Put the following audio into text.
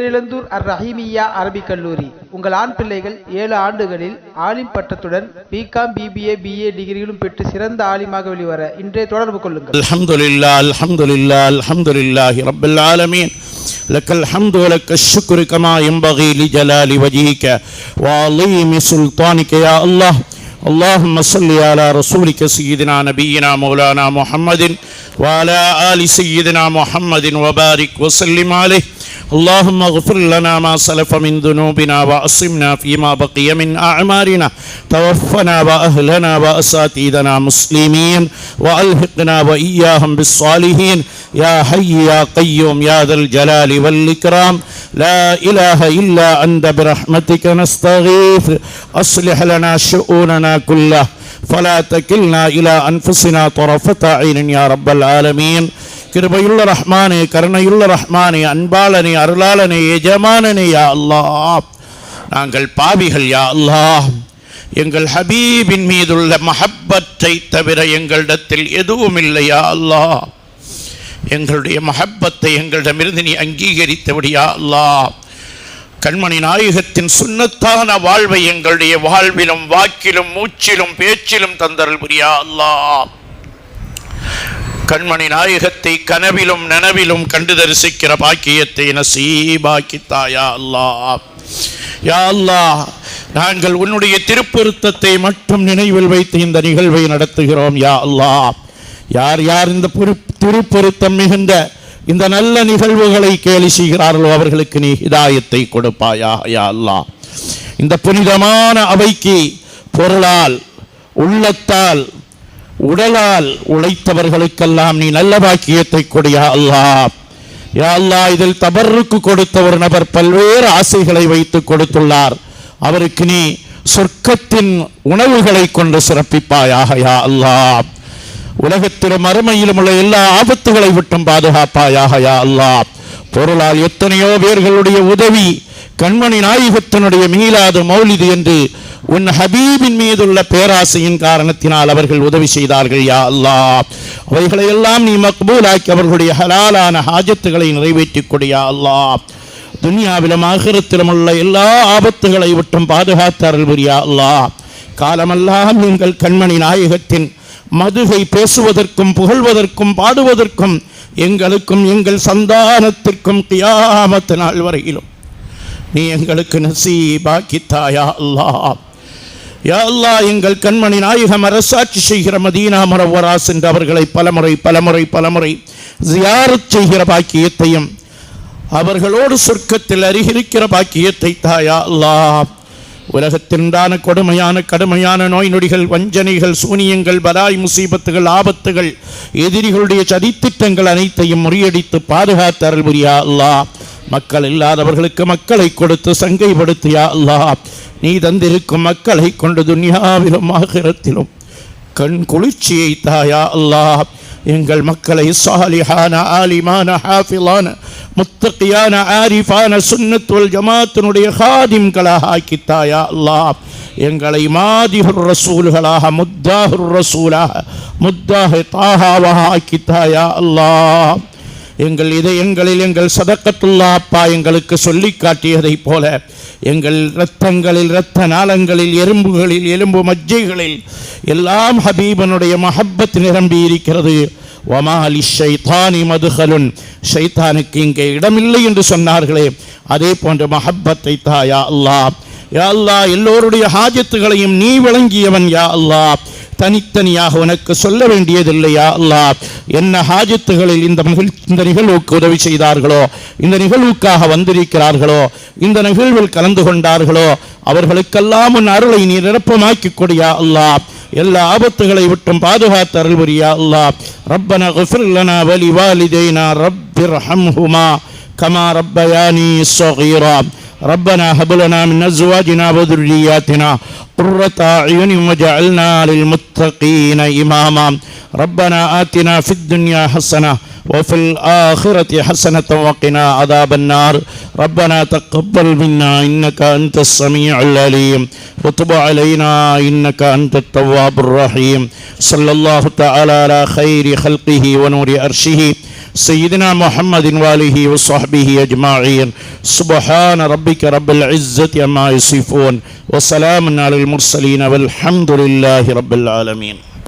பேரிழந்தூர் அர் ரஹீமியா அரபிக் கல்லூரி உங்கள் ஆண் பிள்ளைகள் ஏழு ஆண்டுகளில் ஆலிம் பட்டத்துடன் பிகாம் பிபிஏ பிஏ டிகிரிகளும் பெற்று சிறந்த ஆலிமாக வெளிவர இன்றே தொடர்பு கொள்ளுங்கள் الحمد لله الحمد لله الحمد لله رب العالمين لك الحمد ولك الشكر كما ينبغي لجلال وجهك وعظيم سلطانك يا الله اللهم صل على رسولك سيدنا نبينا مولانا محمد وعلى آل سيدنا محمد وبارك وسلم عليه. اللهم اغفر لنا ما سلف من ذنوبنا وأصمنا فيما بقي من أعمارنا. توفنا وأهلنا وأساتذنا مسلمين وألحقنا وإياهم بالصالحين. يا حي يا قيوم يا ذا الجلال والإكرام. لا إله إلا أنت برحمتك نستغيث. أصلح لنا شؤوننا كلها ഫലാ തക്കിൽന ഇല അൻഫുസിന തൊറഫത്ത ഐനൻ യാ റബ്ബൽ ആലമീൻ கிருபையுள்ள ரஹ்மானே கருணையுள்ள ரஹ்மானே அன்பாளனே அருளாளனே எஜமானனே யா அல்லா நாங்கள் பாவிகள் யா அல்லா எங்கள் ஹபீபின் மீதுள்ள மஹப்பத்தை தவிர எங்களிடத்தில் எதுவும் இல்லையா அல்லா எங்களுடைய மஹப்பத்தை எங்களிடமிருந்து நீ அங்கீகரித்தபடியா அல்லா கண்மணி நாயகத்தின் சுன்னத்தான வாழ்வை எங்களுடைய வாழ்விலும் வாக்கிலும் மூச்சிலும் பேச்சிலும் தந்தரல் புரியா அல்லாஹ். கண்மணி நாயகத்தை கனவிலும் நனவிலும் கண்டு தரிசிக்கிற பாக்கியத்தை நசீபாக்கித்தாயா அல்லாஹ். யா அல்லாஹ் நாங்கள் உன்னுடைய திருப்பொருத்தத்தை மட்டும் நினைவில் வைத்து இந்த நிகழ்வை நடத்துகிறோம் யா அல்லா யார் யார் இந்த பொரு திருப்பொருத்தம் மிகுந்த இந்த நல்ல நிகழ்வுகளை கேலி செய்கிறார்களோ அவர்களுக்கு நீ ஹிதாயத்தை கொடுப்பாயா? யா அல்லாஹ். இந்த புனிதமான அவைக்கு பொருளால் உள்ளத்தால் உடலால் உழைத்தவர்களுக்கெல்லாம் நீ நல்ல பாக்கியத்தை கொடியா அல்லா யா அல்லாஹ் இதில் தபருக்கு கொடுத்த ஒரு நபர் பல்வேறு ஆசைகளை வைத்து கொடுத்துள்ளார். அவருக்கு நீ சொர்க்கத்தின் உணவுகளை கொண்டு சிறப்பிப்பாயாக யா அல்லா உலகத்திலும் மறுமையிலும் உள்ள எல்லா ஆபத்துகளை விட்டும் பாதுகாப்பாயாக யா அல்லாஹ். பொருளால் எத்தனையோ பேர்களுடைய உதவி கண்மணி நாயகத்தினுடைய மீளாது மௌலிது என்று உன் ஹபீபின் மீதுள்ள பேராசையின் காரணத்தினால் அவர்கள் உதவி செய்தார்கள் யா அல்லாஹ். அவைகளை எல்லாம் நீ மக்பூலாக்கி அவர்களுடைய ஹலாலான ஹாஜத்துகளை நிறைவேற்றிக் கொடியா அல்லா அல்லாஹ். துனியாவிலும் ஆகிரத்திலும் உள்ள எல்லா ஆபத்துகளை விட்டும் பாதுகாத்தார்கள் புரியா அல்லாஹ். காலமெல்லாம் நீங்கள் கண்மணி நாயகத்தின் மதுவை பேசுவதற்கும் புகழ்வதற்கும் பாடுவதற்கும் எங்களுக்கும் எங்கள் சந்தானத்திற்கும் தியாமத்து நாள் வரையிலும். நீ எங்களுக்கு நசீபாக்கித்தாயா அல்லா. யா அல்லாஹ் எங்கள் கண்மணி நாயகம் அரசாட்சி செய்கிற மதீனா மரவரா சென்று அவர்களை பலமுறை பலமுறை பலமுறை ஜியாரத் செய்கிற பாக்கியத்தையும் அவர்களோடு சொர்க்கத்தில் அருகிருக்கிற பாக்கியத்தை தாயா அல்லாஹ் உலகத்தின்தான கொடுமையான கடுமையான நோய் நொடிகள் வஞ்சனைகள் சூனியங்கள் பலாய் முசீபத்துகள் ஆபத்துகள் எதிரிகளுடைய சதித்திட்டங்கள் அனைத்தையும் முறியடித்து பாதுகாத்து அருள் புரியா அல்லாஹ். மக்கள் இல்லாதவர்களுக்கு மக்களை கொடுத்து சங்கைப்படுத்தியா அல்லாஹ். நீ தந்திருக்கும் மக்களை கொண்டு துன்யாவிலும் ஆகிரத்திலும் கண் குளிர்ச்சியை தாயா அல்லாஹ். எங்கள் மக்களை சாலிஹான ஆலிமான ஹாஃபிலான முத்தகியான ஆரிஃபான சுன்னத்துவல் ஜமாத்தினுடைய ஹாதிம்களாக ஆக்கித்தாயா அல்லா எங்களை மாதிஹுர் ரசூல்களாக முத்தாஹுர் ரசூலாக முத்தாஹ் தாஹாவாக ஆக்கித்தாயா அல்லா எங்கள் இதயங்களில் எங்கள் சதக்கத்துல்லா அப்பா எங்களுக்கு சொல்லி காட்டியதைப் போல எங்கள் இரத்தங்களில் இரத்த நாளங்களில் எறும்புகளில் எலும்பு மஜ்ஜைகளில் எல்லாம் ஹபீபனுடைய மஹப்பத் நிரம்பி இருக்கிறது. ஒமாலி ஷைத்தானி மதுகலுன் ஷைத்தானுக்கு இங்கே இடமில்லை என்று சொன்னார்களே. அதே போன்ற மஹப்பத்தை தாயா அல்லாஹ். யா அல்லாஹ் எல்லோருடைய ஹாஜத்துகளையும் நீ விளங்கியவன் யா அல்லாஹ். தனித்தனியாக உனக்கு சொல்ல வேண்டியதில்லையா அல்லாஹ். என்ன ஹாஜத்துகளில் இந்த நிகழ் இந்த நிகழ்வுக்கு உதவி செய்தார்களோ இந்த நிகழ்வுக்காக வந்திருக்கிறார்களோ இந்த நிகழ்வில் கலந்து கொண்டார்களோ அவர்களுக்கெல்லாம் உன் அருளை நீ நிரப்பமாக்கி கொடியா அல்லாஹ். எல்லா ஆபத்துகளை விட்டும் பாதுகாத்து அருள் புரியா அல்லா ரப்பன குஃபிர்லனா வலி வாலிதைனா ரப்பிர் ஹம்ஹுமா கமா ரப்பயானி சொகீரா. ربنا هب لنا من أزواجنا وذرياتنا قرة أعين واجعلنا للمتقين إماما. ربنا آتنا في الدنيا حسنة وفي الآخرة حسنة وقنا عذاب النار. ربنا تقبل منا إنك أنت السميع العليم. وتب علينا إنك أنت التواب الرحيم. صلى الله تعالى على خير خلقه ونور أرشه سيدنا محمد وآله وصحبه أجمعين. سبحان ربك رب العزة عما يصفون. وسلام على المرسلين والحمد لله رب العالمين.